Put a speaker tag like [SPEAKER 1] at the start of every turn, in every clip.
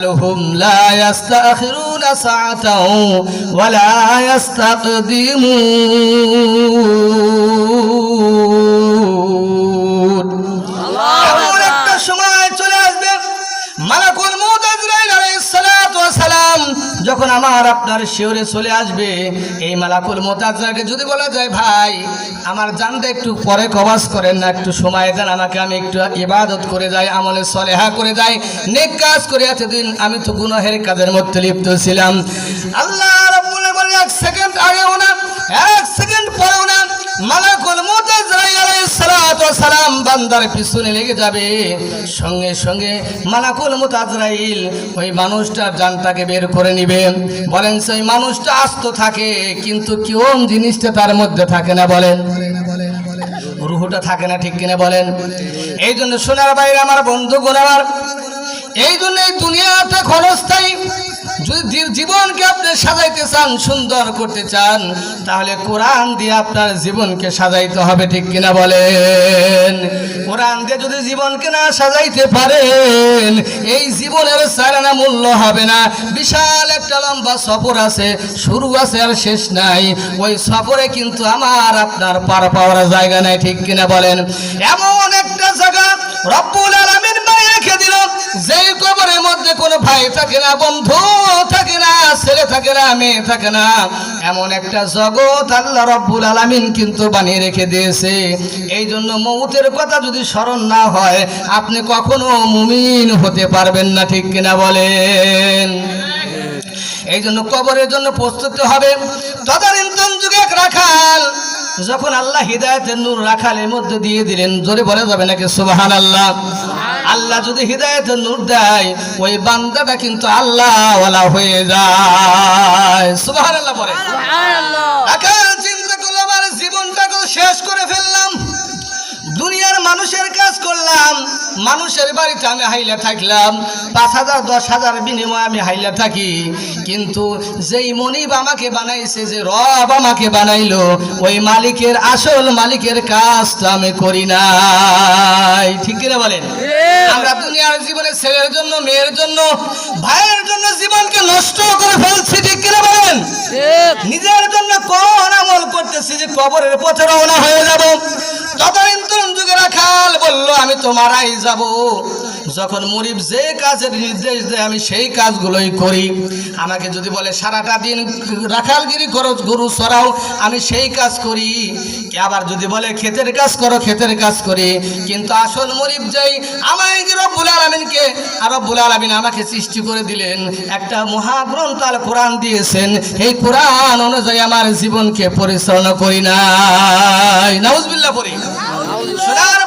[SPEAKER 1] لهم لا يستأخرون ساعة ولا يستقدمون এমন একটা সময় চলে আসবে মালাকুল সালাম যখন আমার আপনার শিওরে চলে আসবে, এই মালাকুল আজরাইলকে যদি বলা যায়, ভাই, আমার জানতে একটু পরে কবাস করেন না, একটু সময় দেন, আমাকে আমি একটু ইবাদত করে যাই, আমলে সলেহা করে যাই, নেক কাজ করে এতদিন আমি তো গুনাহের কাজের মধ্যে লিপ্ত ছিলাম। আল্লাহ বলে এক সেকেন্ড আগেও না, এক সেকেন্ড পরেও না মালাকুল সালাতু সালাম বান্দার পিছনে লেগে যাবে। সঙ্গে সঙ্গে মালাকুল মউত আজরাইল ওই মানুষটার জানটাকে বের করে নিবে। বলেন, সেই মানুষটা আস্ত থাকে, কিন্তু কোন জিনিসটা তার মধ্যে থাকে না বলেন। রুহুটা থাকে না ঠিক কিনা বলেন। এই জন্য সোনার বাইরে আমার বন্ধু আমার, এই জন্য এই দুনিয়াটা ক্ষণস্থায়ী জীবনকে আপনি সাজাইতে চান, সুন্দর করতে চান, তাহলে কোরআন দিয়ে আপনার জীবনকে সাজাইতে হবে, ঠিক কিনা বলেন? কোরআন দিয়ে যদি জীবনকে না সাজাইতে পারেন, এই জীবনের সারানা মূল্য হবে না। বিশাল একটা লম্বা সফর আছে, শুরু আছে আর শেষ নাই। ওই সফরে কিন্তু আমার আপনার পার পাওয়ার জায়গা নাই, ঠিক কিনা বলেন? এমন একটা জায়গা রব্বুল আলামিন বানিয়ে রেখে দিল, যেই কবরের মধ্যে কোনো ভাই থাকে না, বন্ধু। থাকে না, ছেলে থাকে না, মেয়ে থাকে না, এমন একটা জগৎ আল্লাহ রব্বুল আলামিন কিন্তু বানিয়ে রেখে দিয়েছে। এই জন্য মৌতের কথা যদি স্মরণ না হয়, আপনি কখনো মুমিন হতে পারবেন না, ঠিক কিনা বলেন? এই জন্য কবরের জন্য প্রস্তুত হবে। তদানীন্তন যুগে রাখাল, যখন আল্লাহ হৃদায়তের নূর রাখালের মধ্যে দিয়ে দিলেন, জোরে বলে যাবে নাকি সুবাহান আল্লাহ আল্লাহ যদি হৃদায়তের নূর দেয় ওই বান্দাটা কিন্তু আল্লাহ হয়ে যায়। আল্লাহ বলে। চিন্তা করল আমার জীবনটাকে শেষ করে দুনিয়ার মানুষের কাজ করলাম মানুষের বাড়িতে আমি হাইলা থাকলাম পাঁচ হাজার দশ হাজার বিনিময়ে আমি হাইলা থাকি। কিন্তু যেই মনিব আমাকে বানাইছে যে রব আমাকে বানাইলো ওই মালিকের আসল মালিকের কাজটা আমি করি নাই। ঠিক কিনা বলেন? আমরা দুনিয়ার জীবনে ছেলের জন্য মেয়ের জন্য ভাইয়ের জন্য জীবনকে নষ্ট করে ফেলছি ঠিক কিনা বলেন? নিজের জন্য কোন আমল করতেছি যে কবরের পথে রওনা হয়ে যাব? তদানীন্তন যুগে রাখাল বলল আমি তো মারাই যাব। যখন মরিব যে কাজের নির্দেশ দেয় আমি সেই কাজগুলোই করি। আমাকে যদি বলে সারাটা দিন রাখালগিরি করো গরু সরাও আমি সেই কাজ করি। আবার যদি বলে ক্ষেতের কাজ করো ক্ষেতের কাজ করি। কিন্তু আসল মরিব যাই আমায় রব্বুল আলমিনকে আর রব্বুল আলমিন আমাকে সৃষ্টি করে দিলেন একটা মহাগ্রন্থ আল কোরআন দিয়েছেন এই কোরআন অনুযায়ী আমার জীবনকে পরিচালনা করি নাই। নাউজবিল্লাহ পড়ি। সোনার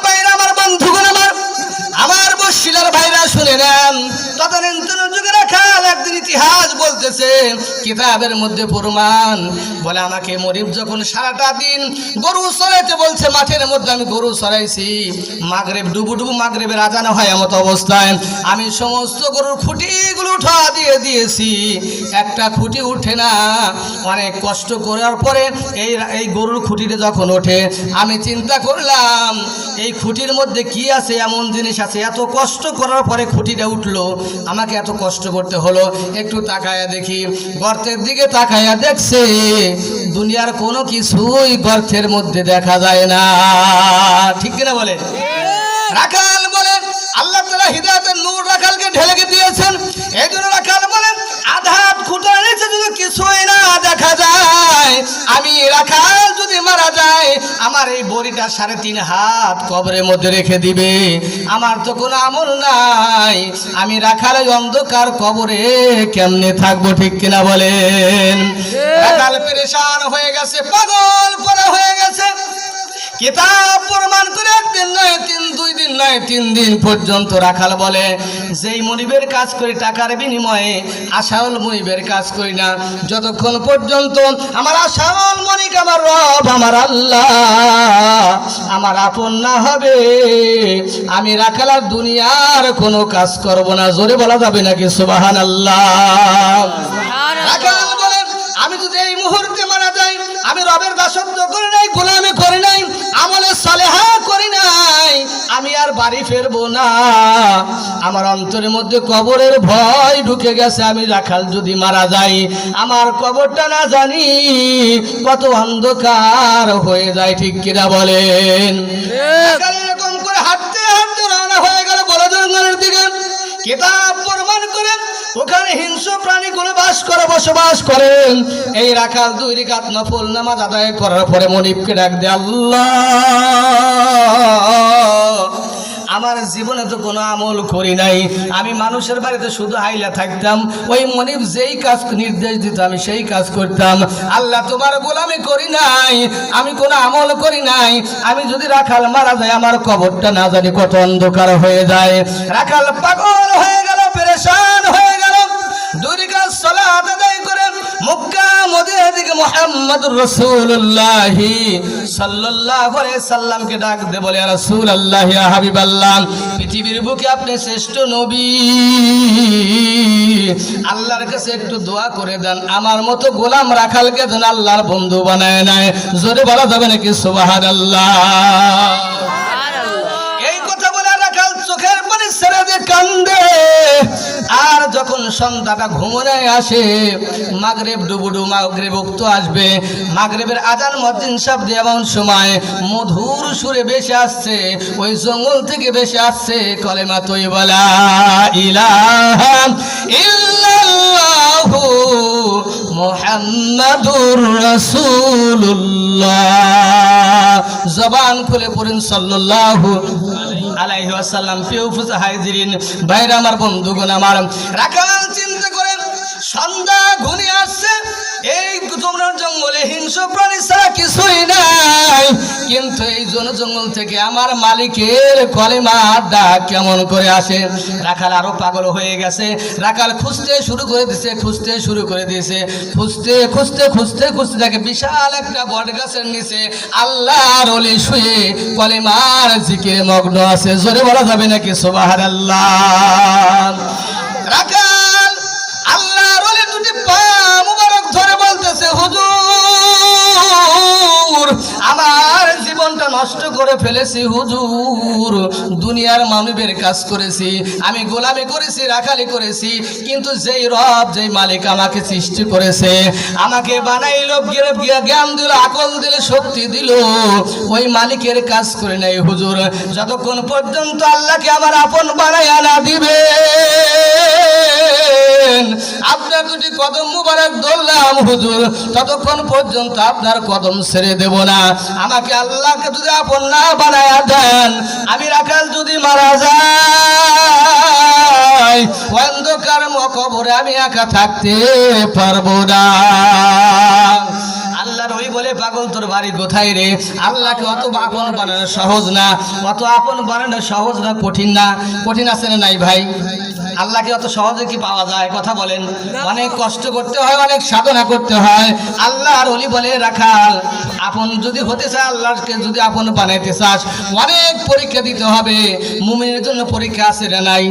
[SPEAKER 1] শুনে নেন। তদানীন্তন যুগে রাখাল একদিন ইতিহাস বলতেছে, কিতাবের মধ্যে প্রমাণ। বলে আমাকে মরিব যখন সারাটা দিন গরু সরাইতে বলছে, মাঠের মধ্যে আমি গরু সরাইছি। মাগরেব ডুবু ডুবু মাগরেবের আজানো হয় এমত অবস্থায়। আমি সমস্ত গরুর খুঁটিগুলো উঠা দিয়ে দিয়েছি। একটা খুঁটি উঠে না, অনেক কষ্ট করার পরে এই এই গরুর খুঁটিটা যখন ওঠে, আমি চিন্তা করলাম, এই খুঁটির মধ্যে কি আছে, এমন জিনিস আছে। এত কষ্ট করার পরে খুঁটিটা উঠল। আমাকে এত কষ্ট করতে হলো। একটু তাকায়া দেখি, গর্তের দিকে তাকায়া দেখছে, দুনিয়ার কোনো কিছুই গর্তের মধ্যে দেখা যায় না। ঠিক কিনা বলে? রাখাল বলে, আল্লাহ তালা হৃদয়তের নূর রাখালকে ঢেলে দিয়েছেন। এই জন্য রাখাল বলেন আধাত খুঁটার নিচে কিছুই না দেখা যায়। আমি রাখাল যদি মারা যায় আমার এই বড়িটা সাড়ে তিন হাত কবরের মধ্যে রেখে দিবে। আমার তো কোনো আমল নাই আমি রাখাল অন্ধকার কবরে কেমনে থাকব ঠিক কিনা বলেন? রাখাল পেরেশান হয়ে গেছে পাগল পরা হয়ে গেছে। কিতাব প্রমাণ করে একদিন নয় তিন দুই দিন নয় তিন দিন পর্যন্ত রাখাল বলে যেই মনিবের কাজ করি টাকার বিনিময়ে আশাউল মনিবের কাজ করি না। যতক্ষণ পর্যন্ত আমার আশাউল মনিক আমার রব আমার আল্লাহ আমার আপন না হবে আমি রাখাল আর দুনিয়ার কোনো কাজ করব না। জোরে বলা যাবে নাকি? সুবাহান আল্লাহ রাখাল বলে আমি যদি এই মুহূর্তে মারা যাই আমি রবের দাসত্ব নাই আমি আর বাড়ি ফেরবো না। আমার অন্তরের মধ্যে কবরের ভয় ঢুকে গেছে আমি রাখাল যদি মারা যাই আমার কবরটা না জানি কত অন্ধকার হয়ে যায় ঠিক কিনা বলেন? এরকম করে হাঁটতে হাঁটতে রওনা হয়ে গেল বড় জঙ্গলের দিকে। কিতাব প্রমাণ করেন ওখানে হিংস্র প্রাণীগুলো বাস করে, বসবাস করেন এই রাখাল দুই রিকাত নফল নামাজ আদায় করার পরে মনিবকে ডাক দে আমার জীবনে তো কোনো আমল করি নাই। আমি মানুষের বাড়িতে শুধু হাইলা থাকতাম। ওই মনিব যেই কাজ নির্দেশ দিত, আমি সেই কাজ করতাম। আল্লাহ, তোমার গোলামি করি নাই। আমি কোনো আমল করি নাই। আমি যদি রাখাল মারা যায়, আমার কবরটা না জানি কত অন্ধকার হয়ে যায়। রাখাল পাগল হয়ে গেল। পেরেশান হয়ে গেল। দুরিকা সালাত আদায় করে মক্কা মদিনা থেকে মুহাম্মদুর রাসূলুল্লাহ সাল্লাল্লাহু আলাইহি সাল্লামকে ডাক দে বলে ইয়া রাসূলুল্লাহ ইয়া হাবিবাল্লাহ পৃথিবীর বুকে আপনি শ্রেষ্ঠ নবী। আল্লাহর কাছে একটু দোয়া করে দেন। আমার মতো গোলাম রাখালকে যেন আল্লাহর বন্ধু বানায় নেয়। জোরে বলা যাবে নাকি? সুবহানাল্লাহ। এই কথা বলে রাখাল চোখের পানি ছেড়ে দিয়ে কান্দে। আর যখন সন্ধ্যাটা ঘুমনে আসে, মাগরেব ডুবুডু মাগরেব উক্ত আসবে। মাগরেবের আজান মদ্দিন শব্দ এমন সময় মধুর সুরে বেশি আসছে, ওই জঙ্গল থেকে বেশি আসছে, কলেমা তৈবলা ইলাহা ইল্লাল্লাহু। মুহাম্মাদুর রাসূলুল্লাহ। জবান খুলে পড়েন সাল্লাল্লাহু আলাইহি ওয়াসাল্লাম। প্রিয় ফুজা হাজিরিন, ভাইরা আমার বন্ধুগণ আমার, রাখাল চিন্তা করেন, সন্ধ্যা ঘুরে আসছে। এই তোমরা জঙ্গলে হিংস্র প্রাণী ছাড়া কিছুই নাই। কিন্তু এই জন জঙ্গল থেকে আমার মালিকের কলেমা ডাক কেমন করে আসে? রাখাল আরও পাগল হয়ে গেছে। রাখাল খুঁজতে শুরু করে দিয়েছে খুঁজতে শুরু করে দিয়েছে খুঁজতে খুঁজতে খুঁজতে খুঁজতে দেখে বিশাল একটা বট গাছের নিচে আল্লাহর অলি শুয়ে কলেমার জিকিরে মগ্ন আছে। জোরে বলা যাবে নাকি? সোবাহার আল্লাহ দুটি পা মুবারক ধরে বলতেছে, হুজুর আমার জীবনটা নষ্ট করে ফেলেছি, হুজুর। দুনিয়ার মানবের কাজ করেছি, আমি গোলামি করেছি, রাখালি করেছি, কিন্তু যেই রব, যেই মালিক আমাকে সৃষ্টি করেছে, আমাকে বানাইলো জ্ঞান- দিল, আকল দিল, শক্তি দিল, ওই মালিকের কাজ করে নাই, হুজুর। যতক্ষণ পর্যন্ত আল্লাহকে আমার আপন বানাইয়া না দিবে আপনার দুটি কদম মুবারক ধরলাম, হুজুর। ততক্ষণ পর্যন্ত আপনার কদম ছেড়ে দেব না। আমাকে আল্লাহকে যদি আপন না বানায়া দেন, আমি রাখাল যদি মারা যাই অন্ধকার কবরে আমি একা থাকতে পারব না। আল্লাহর ওই বলে তোর রে? আল্লাহকে অত সহজ না, অত আপন সহজ না, কঠিন না। কঠিন আছে না নাই ভাই? অত সহজে কি পাওয়া যায়? কথা বলেন। অনেক কষ্ট করতে হয়, অনেক সাধনা করতে হয়। আল্লাহর অলি বলে, রাখাল আপন যদি হতে চায় আল্লাহকে যদি আপন বানাইতে চাস অনেক পরীক্ষা দিতে হবে। মুমিনের জন্য পরীক্ষা আছে না নাই?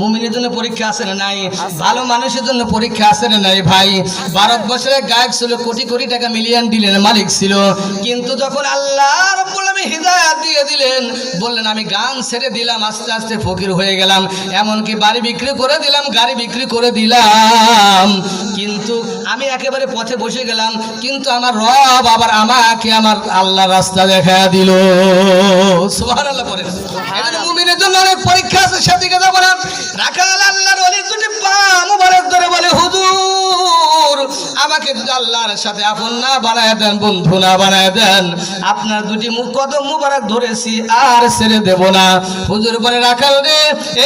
[SPEAKER 1] মুমিনের জন্য পরীক্ষা আছে না নাই? ভালো মানুষের জন্য পরীক্ষা আছে না নাই ভাই? ভারতবর্ষের গায়ক ছিল কোটি কোটি টাকা মিলিয়ন দিলেন মালিক ছিল। কিন্তু যখন আল্লাহ রব্বুল আলামিন হিদায়াত দিয়ে দিলেন বললেন আমি গান ছেড়ে দিলাম আস্তে আস্তে ফকির হয়ে গেলাম। এমনকি বাড়ি বিক্রি করে দিলাম গাড়ি বিক্রি করে দিলাম। কিন্তু আমি একেবারে পথে বসে গেলাম কিন্তু আমার রব আবার আমাকে আমার আল্লাহ রাস্তা দেখা দিল। জন্য অনেক পরীক্ষা আছে, সেদিকে যাব রাখাল আল্লাহর পা মুবারক ধরে বলে, হুজুর আমাকে যদি আল্লাহর সাথে আপন না বানায় দেন, বন্ধু না বানায় দেন, আপনার দুটি মুখ কদম মুবারক ধরেছি, আর ছেড়ে দেব না। হুজুর বলে, রাখাল রে,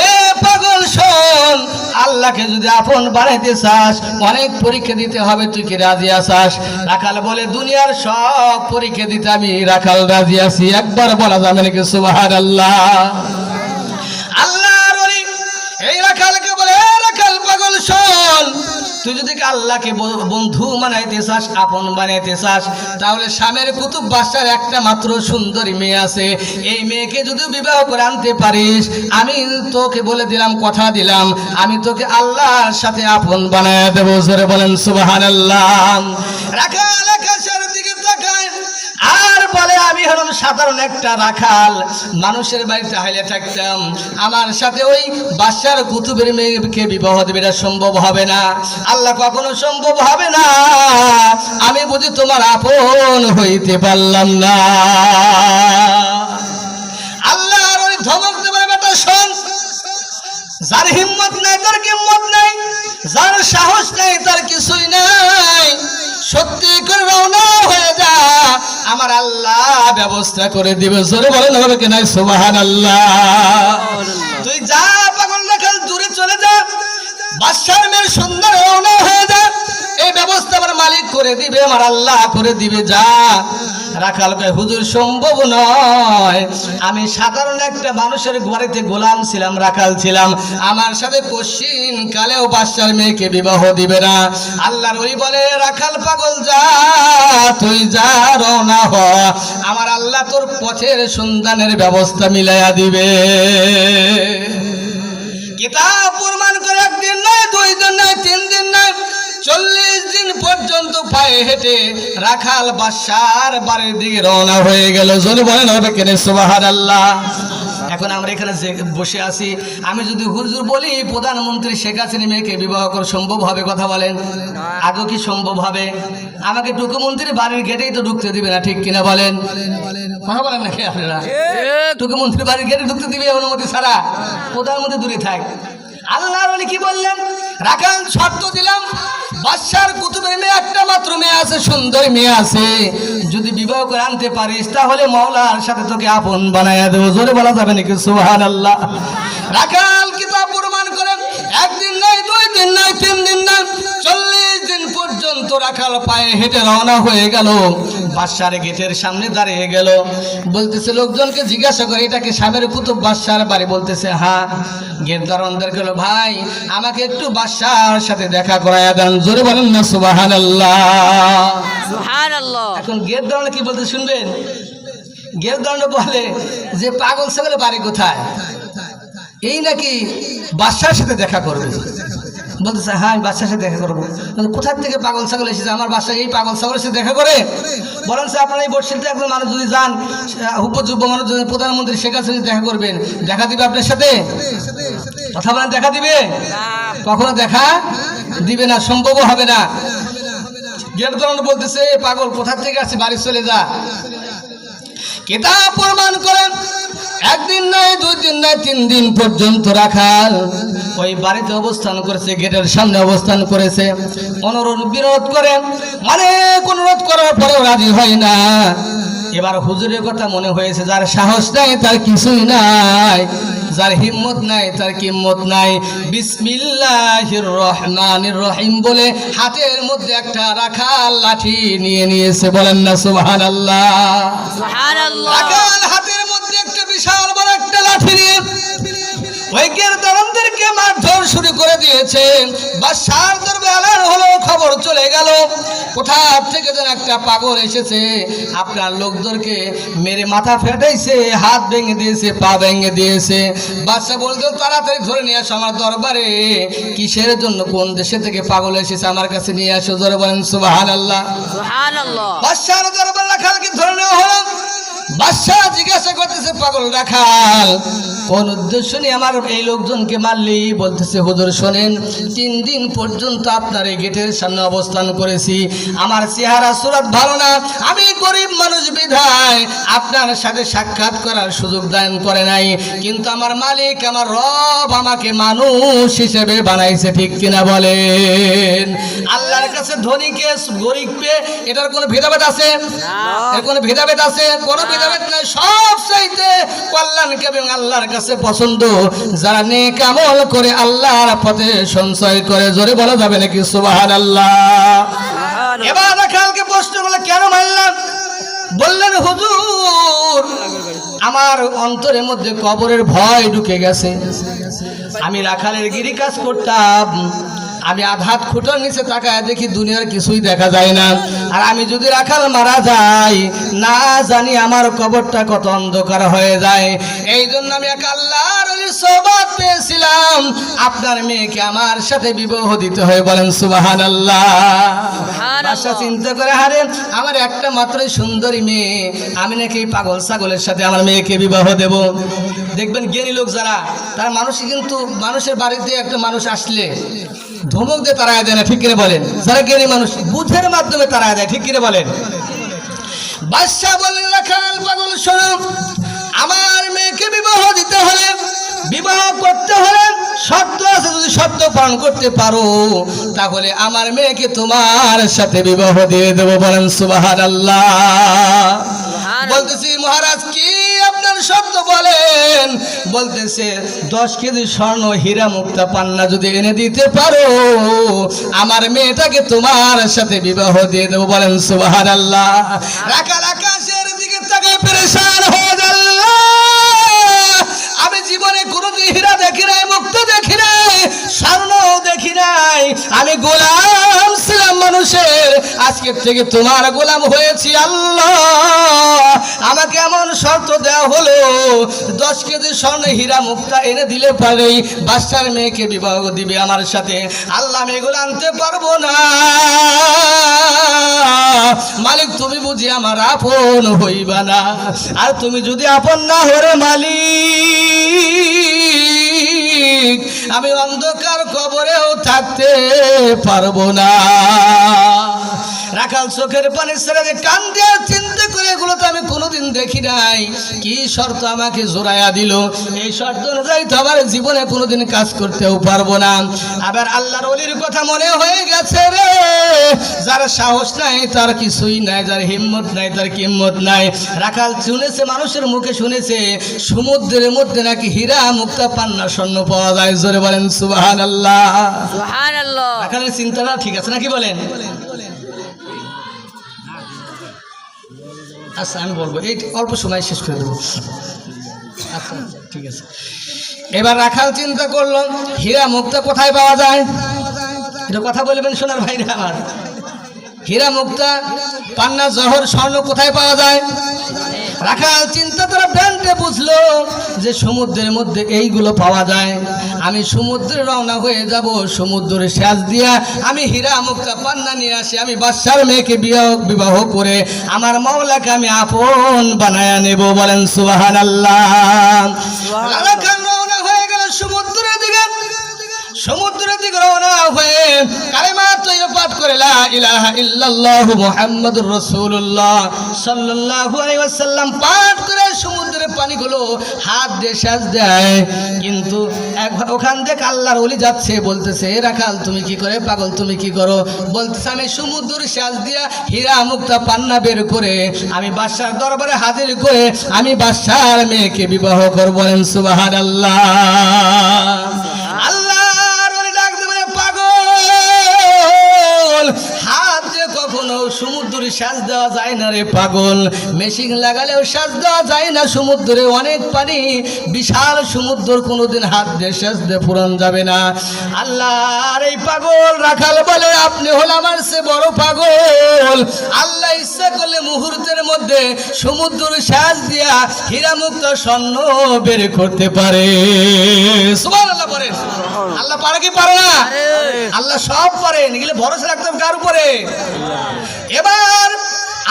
[SPEAKER 1] এ পাগল শোন, আল্লাহকে যদি আপন বানাইতে চাস, অনেক পরীক্ষা দিতে হবে, তুই কি রাজি আসাস রাখাল বলে, দুনিয়ার সব পরীক্ষা দিতে আমি রাখাল রাজি আছি। একবার বলা যাবে নাকি সুবাহার আল্লাহ আল্লাহর ওলি, এই রাখালকে বলে রাখাল পাগল শোন তুই যদি আল্লাহকে বন্ধু বানাইতে চাস, আপন বানাইতে চাস, তাহলে স্বামীর কুতুব বাসার একটা মাত্র সুন্দরী মেয়ে আছে। এই মেয়েকে যদি বিবাহ করে আনতে পারিস, আমি তোকে বলে দিলাম, কথা দিলাম, আমি তোকে আল্লাহর সাথে আপন বানায় দেবো। বলেন সুবাহ আল্লাহ রাখাল আমি হলাম সাধারণ একটা রাখাল। মানুষের বাড়িতে হাইলে থাকতাম। আমার সাথে ওই বাচ্চার কুতুবের মেয়েকে বিবাহ দেবে এটা সম্ভব হবে না। আল্লাহ কখনো সম্ভব হবে না। আমি বুঝি তোমার আপন হইতে পারলাম না। আল্লাহর ওই ধমক দেবে বেটা শোন। যার হিম্মত নাই, তার কিম্মত নাই, যার সাহস নাই, তার কিছুই নাই। সত্যি করে রওনা হয়ে যা। আমার আল্লাহ ব্যবস্থা করে দিবে। জোরে বলেন, হবে কিনা সুবাহান আল্লাহ তুই যা পাগল রাখাল দূরে চলে যা। বাদশার মেয়ের সুন্দর রওনা হয়ে যা। এই ব্যবস্থা আমার মালিক করে দিবে, আমার আল্লাহ করে দিবে, যা। রাখাল কয় হুজুর সম্ভব নয়। আমি সাধারণ একটা মানুষের ঘরেতে গোলাম ছিলাম রাখাল ছিলাম। আমার সাথে কশিন কালেও বাদশার মেয়েকে বিবাহ দিবে না। আল্লাহর ওই বলে রাখাল পাগল যা, তুই যা, রওনা হ। আমার আল্লাহ তোর পথের সন্ধানের ব্যবস্থা মিলাইয়া দিবে। কিতাব প্রমাণ করে একদিন নয়, দুই দিন নয়, তিন দিন নয় চল্লিশ দিন পর্যন্ত পায়ে হেঁটে রাখাল বাসার বাড়ির দিকে রওনা হয়ে গেল। জোরে বলেন হবে কেন? সুবাহার আল্লাহ এখন আমরা এখানে বসে আছি। আমি যদি হুজুর বলি প্রধানমন্ত্রী শেখ হাসিনা মেয়েকে বিবাহ করা সম্ভব হবে কথা বলেন? আদৌ কি সম্ভব হবে? আমাকে টুকুমন্ত্রী বাড়ির গেটেই তো ঢুকতে দিবে না ঠিক কিনা বলেন? কথা বলেন নাকি আপনারা? টুকুমন্ত্রী বাড়ির গেটে ঢুকতে দিবে অনুমতি ছাড়া। প্রধানমন্ত্রী দূরে থাক। আল্লাহর কি বললেন? রাখাল শর্ত দিলাম বাদশার কুতুবের মেয়ে একটা মাত্র মেয়ে আছে, সুন্দর মেয়ে আছে। যদি বিবাহ করে আনতে পারিস, তাহলে মৌলার সাথে তোকে আপন বানাইয়া দেবো। জোরে বলা যাবে নাকি? সুহান আল্লাহ রাখাল কিতাব প্রমাণ করেন একদিন নয় দুই দিন নয় তিন দিন নয় চল্লিশ দিন পর্যন্ত রাখাল পায়ে হেঁটে রওনা হয়ে গেল। বাদশার গেটের সামনে দাঁড়িয়ে গেল। বলতেছে লোকজনকে জিজ্ঞাসা করে এটাকে সাবের কুতুব বাদশার বাড়ি বলতেছে হ্যাঁ। গেট দারোয়ানদের গেল ভাই আমাকে একটু বাদশার সাথে দেখা করাইয়া দেন। জোরে বলেন না সুবাহান
[SPEAKER 2] সুবহানাল্লাহ।
[SPEAKER 1] এখন গেট দারোয়ান কি বলতে শুনবেন? গেট দারোয়ান বলে যে পাগল ছাগলের বাড়ি কোথায়? এই নাকি বাদশার সাথে দেখা করবে? বলতেছে হ্যাঁ আমি বাদশার সাথে দেখা করব। কোথার থেকে পাগল ছাগল এসেছে? আমার বাসা এই পাগল ছাগলের সাথে দেখা করে? বলেন, স্যার, আপনার এই বর্ষিতে একজন মানুষ যদি যান উপযুক্ত মানুষ যদি প্রধানমন্ত্রী শেখ হাসিনা দেখা করবেন, দেখা দিবে আপনার সাথে? কথা বলেন, দেখা দিবে? কখনো দেখা দিবে না, সম্ভবও হবে না। গেট বলতেছে, "এ পাগল, কোথার থেকে আছে বাড়ি চলে যা। কিতাব প্রমাণ করেন। একদিন নয় দুই দিন নয় তিন দিন পর্যন্ত রাখাল। ওই বাড়িতে অবস্থান করেছে, গেটের সামনে অবস্থান করেছে। অনুরোধ, বিরোধ করেন। মানে অনুরোধ করার পরেও রাজি হয় না। এবার হুজুরের কথা মনে হয়েছে যার সাহস নাই তার কিছুই নাই। যার হিম্মত নাই তার কিম্মত নাই। বিসমিল্লাহির রহমানির রহিম বলে হাতের মধ্যে একটা রাখাল লাঠি নিয়ে নিয়েছে। বলেন না সুবহানাল্লাহ।
[SPEAKER 2] সুবহানাল্লাহ।
[SPEAKER 1] রাখাল হাতের মধ্যে একটা বিশাল বড় একটা লাঠি নিয়ে ওই গেরদারদেরকে মারধর শুরু করে দিয়েছে। বাদশার দরবে আলার হলো খবর চলে গেল। কোথা থেকে যেন একটা পাগল এসেছে। আপনার লোকদেরকে মেরে মাথা ফেটাইছে হাত ভেঙে দিয়েছে পা ভেঙে দিয়েছে। বাচ্চা বলতো তাড়াতাড়ি ধরে নিয়ে আসো আমার দরবারে। কিসের জন্য কোন দেশে থেকে পাগল এসেছে আমার কাছে নিয়ে আসো ধরে বলেন সুবাহান আল্লাহ বাদশার দরবার রাখালকে ধরে নেওয়া হলো। বাদশাহ জিজ্ঞাসা করতেছে পাগল রাখাল কোন উদ্দেশ্য নিয়ে আমার এই লোকজনকে মারলি? বলতেছে হুজুর শোনেন তিন দিন পর্যন্ত আপনার এই গেটের সামনে অবস্থান করেছি। আমার চেহারা সুরত ভালো না। আমি গরিব মানুষ বিধায় আপনার সাথে সাক্ষাৎ করার সুযোগ দান করে নাই। কিন্তু আমার মালিক আমার রব আমাকে মানুষ হিসেবে বানাইছে ঠিক কিনা বলেন? আল্লাহর কাছে ধনীকে গরিবকে এটার কোনো ভেদাভেদ আছে? এর কোনো ভেদাভেদ আছে? কোনো ভেদাভেদ নাই সব চাইতে কল্যাণকে এবং আল্লাহর কাছে পছন্দ? যারা নেক আমল করে আল্লাহর পথে সঞ্চয় করে জোরে বলা যাবে নাকি? এবার প্রশ্ন করলে কেন বললেন হুজুর আমার অন্তরের মধ্যে কবরের ভয় ঢুকে গেছে। আমি রাখালের গিরি কাজ করতাম। আমি আধাত খুঁটার নিচে তাকায় দেখি দুনিয়ার কিছুই দেখা যায় না। আর আমি যদি রাখাল মারা যাই না জানি আমার কবরটা কত অন্ধকার হয়ে যায়। এই জন্য আমি এক আল্লাহর সোহবত পেয়েছিলাম। আপনার মেয়েকে আমার সাথে বিবাহ দিতে হয় বলেন সুবাহান আল্লাহ বাদশা চিন্তা করে হারে আমার একটা মাত্রই সুন্দরী মেয়ে। আমি নাকি পাগল ছাগলের সাথে আমার মেয়েকে বিবাহ দেব? দেখবেন জ্ঞানী লোক যারা তারা মানুষ কিন্তু মানুষের বাড়িতে একটা মানুষ আসলে। ধমক দিয়ে তারা দেয় না ঠিক কিনে বলেন? যারা জ্ঞানী মানুষ বুঝের মাধ্যমে তারা দেয় ঠিক কিনে বলেন? বাদশাহ বলেন রাখাল পাগল শোনো আমার মেয়েকে বিবাহ দিতে হলে বিবাহ করতে হলে শর্ত আছে যদি শর্ত পালন করতে পারো তাহলে আমার মেয়েকে তোমার সাথে বিবাহ দিয়ে দেবো। বলেন সুবাহান আল্লাহ বলতেছি মহারাজ কি শর্ত বলেন। বলতেছে, দশ কেজি স্বর্ণ হীরা মুক্তা পান্না যদি এনে দিতে পারো, আমার মেয়েটাকে তোমার সাথে বিবাহ দিয়ে দেবো। বলেন সুবাহান আল্লাহ আকাশের দিকে হয়ে আমি জীবনে কোনোদিন হীরা দেখি নাই, মুক্ত দেখি নাই, স্বর্ণও দেখি নাই, আমি গোলাম মানুষের আজকে থেকে তোমার গোলাম হয়েছি আল্লাহ। আমাকে এমন শর্ত দেওয়া হলো, দশ কেজি স্বর্ণ হীরা মুক্তা এনে দিলে পারেই, বাচ্চার মেয়েকে বিবাহ দিবে আমার সাথে। আল্লাহ, আমি এগুলো আনতে পারব না। মালিক, তুমি বুঝি আমার আপন হইবা না। আর তুমি যদি আপন না হরে মালিক, আমি অন্ধকার কবরেও থাকতে পারব না। রাখাল চোখের পানি ছেড়ে কান দিয়ে চিন্তা করে এগুলো তো আমি কোনোদিন দেখি নাই। কি শর্ত আমাকে জোড়াইয়া দিল? এই শর্ত অনুযায়ী তো আমার জীবনে কোনোদিন কাজ করতেও পারব না। আবার আল্লাহর অলির কথা মনে হয়ে গেছে রে। যার সাহস নাই তার কিছুই নাই যার হিম্মত নাই তার কিম্মত নাই। রাখাল শুনেছে মানুষের মুখে শুনেছে সমুদ্রের মধ্যে নাকি হীরা মুক্তা পান্না স্বর্ণ পাওয়া যায়। জোরে বলেন সুবাহান আল্লাহ রাখালের চিন্তাটা ঠিক আছে নাকি বলেন? আচ্ছা আমি বলব। এই অল্প সময় শেষ করে দেবো। আচ্ছা ঠিক আছে। এবার রাখাল চিন্তা করল, হীরা মুক্তা কোথায় পাওয়া যায়? এটা কথা বলবেন সোনার ভাইরা আমার। হীরা মুক্তা পান্না জহর স্বর্ণ কোথায় পাওয়া যায়? রাখাল চিন্তা তারা ব্যান্ডে বুঝলো যে সমুদ্রের মধ্যে এইগুলো পাওয়া যায়। আমি সমুদ্রে রওনা হয়ে যাব সমুদ্রের শ্বাস দিয়া আমি হীরা মুক্তা পান্না নিয়ে আসি। আমি বাদশার মেয়েকে বিবাহ বিবাহ করে আমার মাওলাকে আমি আপন বানায়া নেব বলেন সুবাহান আল্লাহ সমুদ্রের দিকে রওনা হয়ে কালেমা তৈরি পাঠ করে, লা ইলাহা ইল্লাল্লাহু মুহাম্মাদুর রাসূলুল্লাহ সাল্লাল্লাহু আলাইহি ওয়াসাল্লাম পাঠ করে সমুদ্রের পানিগুলো হাত দিয়ে সাজ দেয়। কিন্তু একবার ওখান থেকে আল্লাহর ওলি যাচ্ছে, বলতেছে, "এ রাখাল, তুমি কি করে? পাগল, তুমি কি করো? বলতেছে, আমি সমুদ্রের সাজ দিয়া হীরা মুক্তা পান্না বের করে, আমি বাদশার দরবারে হাজির করে আমি বাদশার মেয়েকে বিবাহ করব সুবহানাল্লাহ। সাজ দেওয়া যায় না রে পাগল। মেশিন লাগালেও সাজ দেওয়া যায় না সমুদ্রে অনেক পানি। বিশাল সমুদ্র কোনোদিন হাত দিয়ে সাজ দিয়ে পূরণ যাবে না। আল্লাহর এই পাগল রাখাল বলে আপনি হল আমার সে বড় পাগল। আল্লাহ ইচ্ছা করলে মুহূর্তের মধ্যে সমুদ্র শ্বাস দিয়া হীরামুক্ত স্বর্ণ বের করতে পারে। আল্লাহ পারে কি পারে না? আল্লাহ সব পারে নিগলে ভরসা রাখতে হবে কার উপরে? এবার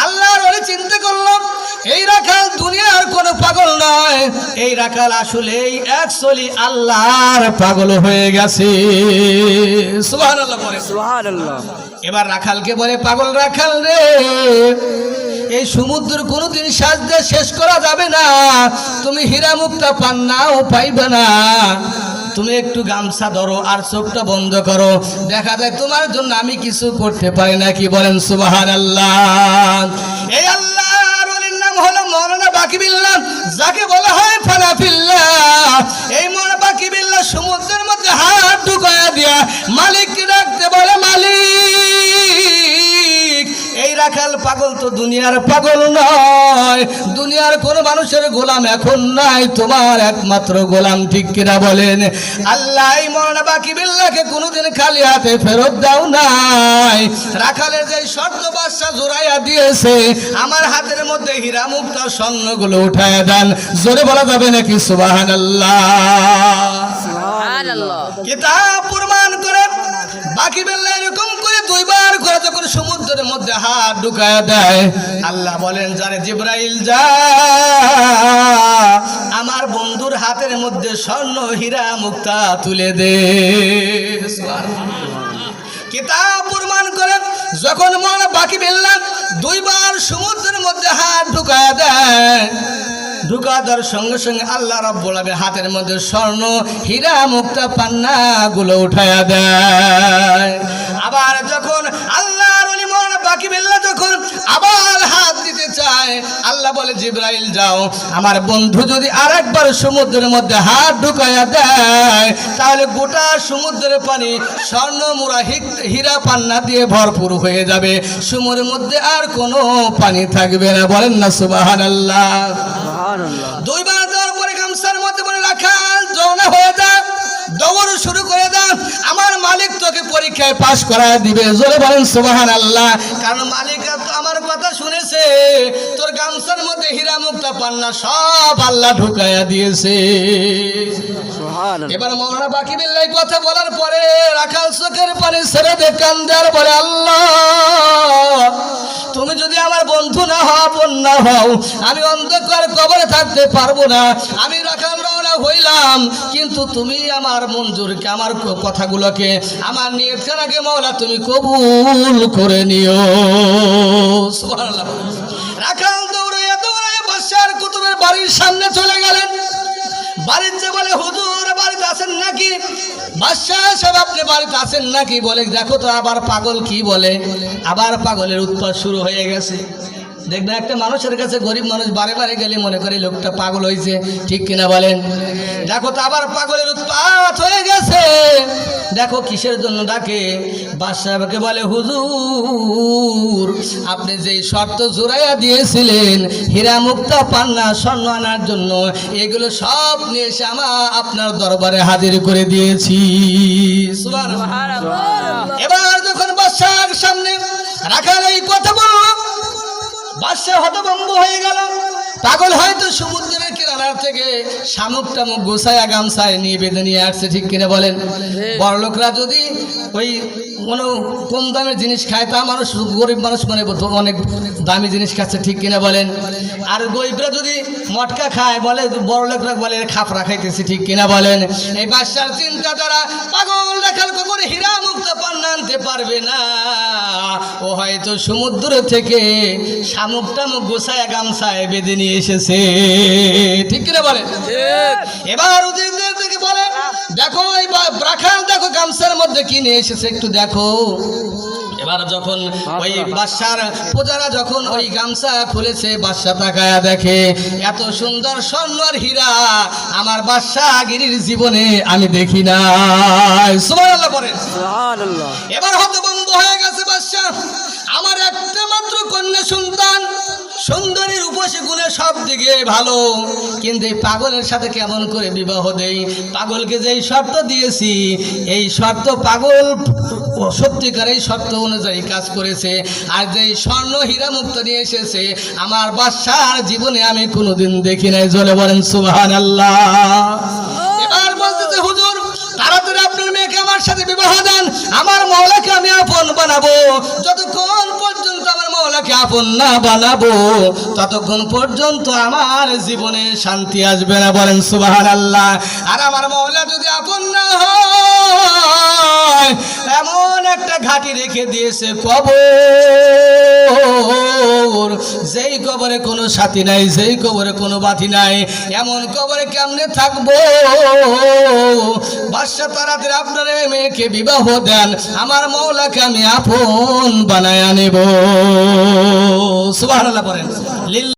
[SPEAKER 1] আল্লাহর ওরে চিন্তা করলাম এই রাখাল দুনিয়ার কোনো পাগল নয়। এই রাখাল আসলেই অ্যাকচুয়ালি আল্লাহর পাগল হয়ে গেছে। সুবহানাল্লাহ বলে
[SPEAKER 3] সুবহানাল্লাহ।
[SPEAKER 1] এবার রাখালকে বলে পাগল রাখাল রে এই সমুদ্র কোনোদিন সাজতে শেষ করা যাবে না। তুমি হীরা মুক্তা পান নাও পাইবে না। তুমি একটু গামছা ধরো আর চোখটা বন্ধ করো। দেখা যায় তোমার জন্য আমি কিছু করতে পারি না, কি বলেন? সুবাহান আল্লাহ এই আল্লাহর ওলির নাম হলো মৌলানা বাকিবিল্লাহ যাকে বলা হয় ফানাফিল্লাহ এই মৌলানা বাকিবিল্লাহ সমুদ্রের মধ্যে হাত ঢুকায়া দিয়া মালিককে ডাকতে বলে, মালিক! এই রাখাল পাগল তো দুনিয়ার পাগল নয়। দুনিয়ার কোনো মানুষের গোলাম এখন নাই তোমার একমাত্র গোলাম ঠিক কিনা বলেন? আল্লাহ মরনা বাকি বিল্লাকে কোনোদিন খালি হাতে ফেরত দাও নাই। রাখালের যে শর্ত বাদশা জোড়াইয়া দিয়েছে আমার হাতের মধ্যে হীরা মুক্তা স্বর্ণগুলো উঠায় দেন। জোরে বলা যাবে নাকি সুবাহান
[SPEAKER 2] আল্লাহ
[SPEAKER 1] কিতাব প্রমাণ করে বাকি বেলা এরকম করে দুইবার করে যখন সমুদ্রের মধ্যে হাত ঢুকায় দেয়, আল্লাহ বলেন, যারে জিব্রাইল যা, আমার বন্ধুর হাতের মধ্যে স্বর্ণ হীরা মুক্তা তুলে দে। কিতাব প্রমাণ করে যখন মনে বাকি বেললাম দুইবার সমুদ্রের মধ্যে হাত ঢুকায় দেয়। ঢুকা দেওয়ার সঙ্গে সঙ্গে আল্লাহ রব্বুল আলামিন হাতের মধ্যে স্বর্ণ, হীরা, মুক্তা, পান্না গুলো উঠায়া দেয়। আবার যখন আল্লাহর মৌলানা বাকি বেল্লা যখন আবার হাত দিতে চায়। আল্লাহ বলে জিব্রাইল যাও। আমার বন্ধু যদি আরেকবার সমুদ্রের মধ্যে হাত ঢুকায়া দেয় তাহলে গোটা সমুদ্রের পানি স্বর্ণ মুরা হীরা পান্না দিয়ে ভরপুর হয়ে যাবে। সমুদ্রের মধ্যে আর কোনো পানি থাকবে না। বলেন না সুবাহান আল্লাহ দুইবার দেওয়ার পরে গামছার মধ্যে বলে রাখাল রওনা হয়ে যা। দৌড় শুরু করে দাও। আমার মালিক তোকে পরীক্ষায় পাশ করায় দিবে। জোরে বলেন সুবাহান আল্লাহ কারণ মালিক তো আমার কথা শুনেছে। তোর গামছার মধ্যে হীরা মুক্তা পান্না সব আল্লাহ ঢুকাইয়া দিয়েছে। এবার মৌলানা বাকি বিল্লাই কথা বলার পরে রাখাল চোখের পানি ছেড়ে দে কান্দার বলে আল্লাহ তুমি যদি আমার বন্ধু না হও বোন না হও আমি অন্ধকার কবরে থাকতে পারব না। আমি রাখাল হইলাম, কিন্তু তুমি আমার মঞ্জুরকে, আমার কথাগুলোকে, আমার নিয়তখানাকে মৌলা, তুমি কবুল করে নিও। রাখাল দৌড়াইয়া দৌড়াইয়া বাদশার কুতুবের বাড়ির সামনে চলে গেলেন। বাড়িতে বলে, হুজুর, বাড়িতে আছেন নাকি? বাদশাহ সাহেব, আপনি বাড়িতে আছেন নাকি? বলে, দেখো তো, আবার পাগল কি বলে? আবার পাগলের উৎপাত শুরু হয়ে গেছে। দেখবে একটা মানুষের কাছে গরিব মানুষ বারে বারে গেলে মনে করে লোকটা পাগল হয়েছে ঠিক কিনা বলেন? দেখো তো আবার পাগলের উৎপাত হয়ে গেছে। দেখো কিসের জন্য ডাকে? বাদশাহকে বলে হুজুর আপনি যে শর্ত জোড়াইয়া দিয়েছিলেন হীরা মুক্তা পান্না স্বর্ণ আনার জন্য এগুলো সব নিয়ে এসে আমার আপনার দরবারে হাজির করে দিয়েছি। এবার যখন বাদশাহ সামনে রাখার এই কথা বললাম বাদশাহ হতভম্ব হয়ে গেল। পাগল হয়তো সমুদ্রের কিনারার থেকে শামুক টামুক গোসায়া গামছায় নিয়ে বেঁধে নিয়ে আসছে ঠিক কিনা বলেন? বড় লোকরা যদি ওই কোনো কম দামের জিনিস খায় তা মানুষ গরিব মানুষ মনে অনেক দামি জিনিস খাচ্ছে ঠিক কিনা বলেন? আর গরিবরা যদি মটকা খায় বলে বড় লোকরা বলে খাফরা খাইতেছে ঠিক কিনা বলেন? এই বাদশার চিন্তা দ্বারা পাগল দেখাল কখনো হীরা মুক্ত পান্না আনতে পারবে না। ও হয়তো সমুদ্র থেকে শামুক টামুক গোসায় গামছায় বেঁধে নিয়ে এসেছে। ঠিক কিনা বলে এবার থেকে বলে দেখো রাখাল দেখো গামছার মধ্যে কি নিয়ে এসেছে একটু দেখো। এবার যখন ওই বাদশার পূজারা যখন ওই গামছা খুলেছে বাদশা তাকায়া দেখে এত সুন্দর স্বর্ণ আর হীরা আমার বাদশা গিরির জীবনে আমি দেখি না সুবহানাল্লাহ বলেন। এবার হতভম্ব হয়ে গেছে বাদশাহ আমার একটা মাত্র কন্যা সন্তান সুন্দরীর উপসে গুণে সব দিকে ভালো। কিন্তু এই পাগলের সাথে কেমন করে বিবাহ দেই? পাগলকে যেই শর্ত দিয়েছি, এই শর্ত পাগল সত্যিকার এই শর্ত অনুযায়ী কাজ করেছে। আর যেই স্বর্ণ হীরা মুক্ত নিয়ে এসেছে, আমার বাদশার জীবনে আমি কোনোদিন দেখি নাই। জলে বলেন সুবহান আল্লাহ এবার বলতেছে হুজুর, তাড়াতাড়ি আপনার মেয়েকে আমার সাথে বিবাহ দেন। আমার মৌলাকে আমি আপন বানাবো। যতক্ষণ আমার আপন না বানাবো, ততক্ষণ পর্যন্ত আমার জীবনে শান্তি আসবে না। বলেন সুবাহ আল্লাহ আর আমার মহলা যদি আপন না হয় ঘাটি রেখে দিয়েছে কবর। যেই কবরে কোনো সাথী নাই, যেই কবরে কোনো বাতি নাই, এমন কবরে কেমনে থাকব? বাদশা তাড়াতাড়ি আপনার মেয়েকে বিবাহ দেন, আমার মৌলাকে আমি আপন বানায় আনিব করেন লিল্লাহ